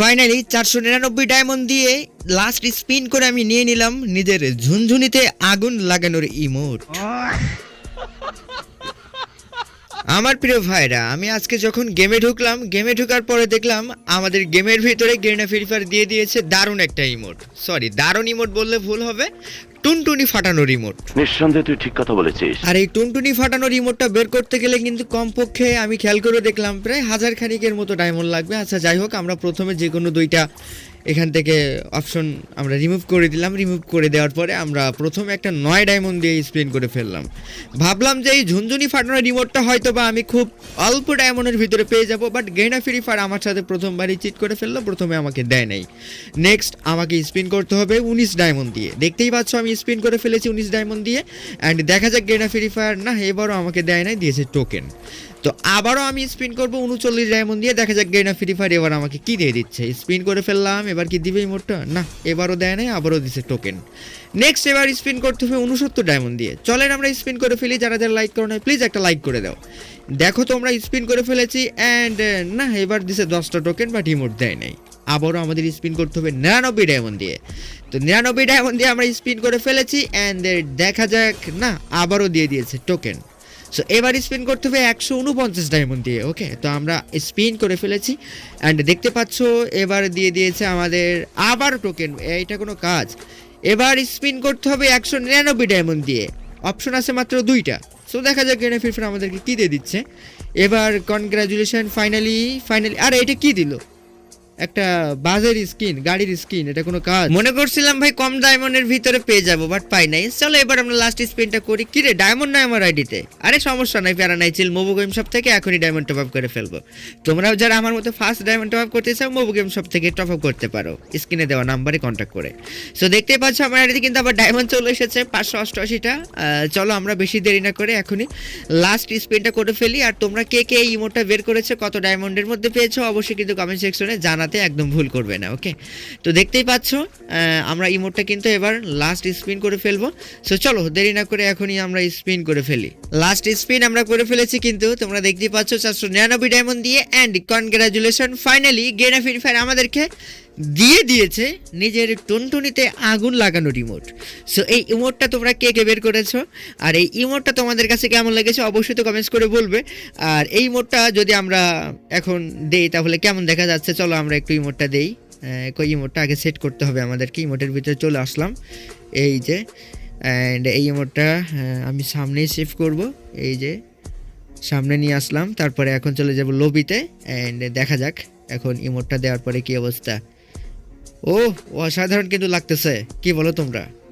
Finally চারশো নিরানব্বই diamond দিয়ে লাস্ট স্পিন করে আমি নিয়ে নিলাম নিজের ঝুনঝুনিতে আগুন লাগানোর ইমোট আমার প্রিয় ভাইরা আমি আজকে যখন গেমে ঢুকলাম গেমে ঢুকার পরে দেখলাম আমাদের গেমের ভিতরে গেরিনা ফ্রি ফায়ার দিয়ে দিয়েছে দারুণ একটা ইমোট সরি দারুণ ইমোট বললে ভুল হবে টুনটুনি ফাটানোর রিমোট নিঃসন্দেহে তুই ঠিক কথা বলেছিস। আর এই টুনটুনি ফাটানোর রিমোটটা বের করতে গেলে কিন্তু কমপক্ষে আমি খেয়াল করে দেখলাম প্রায় হাজার খানিকের মতো ডায়মন্ড লাগবে। আচ্ছা যাই হোক আমরা প্রথমে যে কোনো দুইটা এখান থেকে অপশন আমরা রিমুভ করে দিলাম। রিমুভ করে দেওয়ার পরে আমরা প্রথমে একটা নয় ডায়মন্ড দিয়ে স্পেন করে ফেললাম। ভাবলাম যে এই ঝুনঝুনি ফাটানোর রিমোটটা হয়তো বা আমি খুব অল্প ডায়মন্ডের ভিতরে পেয়ে যাব বাট গেনা ফ্রি ফায়ার আমার সাথে প্রথমবারই চিট করে ফেলল, প্রথমে আমাকে দেয় নাই। নেক্সট আমাকে স্পিন করতে হবে উনিশ ডায়মন্ড দিয়ে। দেখতেই পাচ্ছ আমি স্পিন করে ফেলেছি উনিশ ডায়মন্ড দিয়ে অ্যান্ড দেখা যাক গেনা ফ্রি ফায়ার না, এবারও আমাকে দেয় নাই, দিয়েছে টোকেন তো আবারও আমি স্পিন করব উনচল্লিশ ডায়মন্ড দিয়ে। দেখা যাক গেনা ফ্রি ফায়ার এবার আমাকে কি দিয়ে দিচ্ছে। স্পিন করে ফেললাম, এবার কি দিবে মোটটা না, এবারও দেয় নাই, আবারও দিছে টোকেন নেক্সট এবার স্পিন করতে হবে উনসত্তর ডায়মন্ড দিয়ে। চলেন আমরা স্পিন করে ফেলি, যারা যারা লাইক করো না প্লিজ একটা লাইক করে দাও। দেখো তোমরা স্পিন করে ফেলেছি অ্যান্ড না, এবার দিছে দশটা টোকেন বাট ইমোট দেয় নাই। আবারও আমাদের স্পিন করতে হবে নিরানব্বই ডায়মন্ড দিয়ে। তো নিরানব্বই ডায়মন্ড দিয়ে আমরা স্পিন করে ফেলেছি অ্যান্ড দেখা যাক, না, আবারও দিয়ে দিয়েছে টোকেন সো এবার স্পিন করতে হবে একশো উনপঞ্চাশ ডায়মন্ড দিয়ে ওকে তো আমরা স্পিন করে ফেলেছি অ্যান্ড দেখতে পাচ্ছ, এবার দিয়ে দিয়েছে আমাদের আবার টোকেন এইটা কোনো কাজ। এবার স্পিন করতে হবে একশো নিরানব্বই ডায়মন্ড দিয়ে অপশন আছে মাত্র দুইটা। সো দেখা যাক গেনে ফিরফির আমাদেরকে কী দিয়ে দিচ্ছে। এবার কনগ্রাচুলেশন ফাইনালি ফাইনালি আরে, এটা কি দিল? একটা বাজের স্কিন, গাড়ির স্কিন, এটা কোনো কাজ। মনে করছিলাম ভাই কম ডায়মন্ডের ভিতরে পেয়ে যাব বাট পাই নাই। চলো এবার আমরা লাস্ট স্পিনটা করি। কি রে ডায়মন্ড নাই আমার আইডিতে আরে সমস্যা নাই, প্যারা নাই চিল মোবো গেম সব থেকে এখনই ডায়মন্ড টপ আপ করে ফেলব। তোমরাও যারা আমার মতো ফার্স্ট ডায়মন্ড টপ আপ করতে চাও মোবো গেম সব থেকে টপ আপ করতে পারো। স্ক্রিনে দেওয়া নাম্বারে কন্ট্যাক্ট করে। সো দেখতেই পাচ্ছ আমার আইডিতে কিন্তু আবার ডায়মন্ড চলে এসেছে, পাঁচশো অষ্টআশিটা। চলো আমরা বেশি দেরি না করে এখনই লাস্ট স্পিনটা করে ফেলি। আর তোমরা কে কে এই ইমোটটা বের করেছ, কত ডায়মন্ডের মধ্যে পেয়েছ, অবশ্যই কিন্তু কমেন্ট সেকশনে জানাতে একদম ভুল করবে না ওকে তো দেখতেই পাচ্ছ আমরা ইমোটটা কিন্তু এবার লাস্ট স্পিন করে ফেলব। সো চলো, দেরি না করে এখনই আমরা স্পিন করে ফেলি। লাস্ট স্পিন আমরা করে ফেলেছি কিন্তু, তোমরা দেখতেই পাচ্ছ, চারশো নিরানব্বই ডায়মন্ড দিয়ে and congratulation finally Garena free fire আমাদেরকে দিয়ে দিয়েছে নিজের টুনটুনিতে আগুন লাগানো রিমোট। সো এই ইমোটটা তোমরা কে কে বের করেছ? আর এই ইমোটটা তোমাদের কাছে কেমন লেগেছে অবশ্যই তো কমেন্টস করে বলবে। আর এই ইমোটটা যদি আমরা এখন দেই, তাহলে কেমন দেখা যাচ্ছে? চলো আমরা একটু ইমোটটা দেই। কই ইমোটটা আগে সেট করতে হবে আমাদেরকে। ইমোটের ভিতরে চলে আসলাম। এই যে অ্যান্ড এই ইমোটটা আমি সামনেই সেভ করব। এই যে, সামনে নিয়ে আসলাম। তারপরে এখন চলে যাব লবিতে অ্যান্ড দেখা যাক, এখন ইমোটটা দেওয়ার পরে কী অবস্থা। ও অসাধারণ কিন্তু লাগতেছে। কি বলো তোমরা?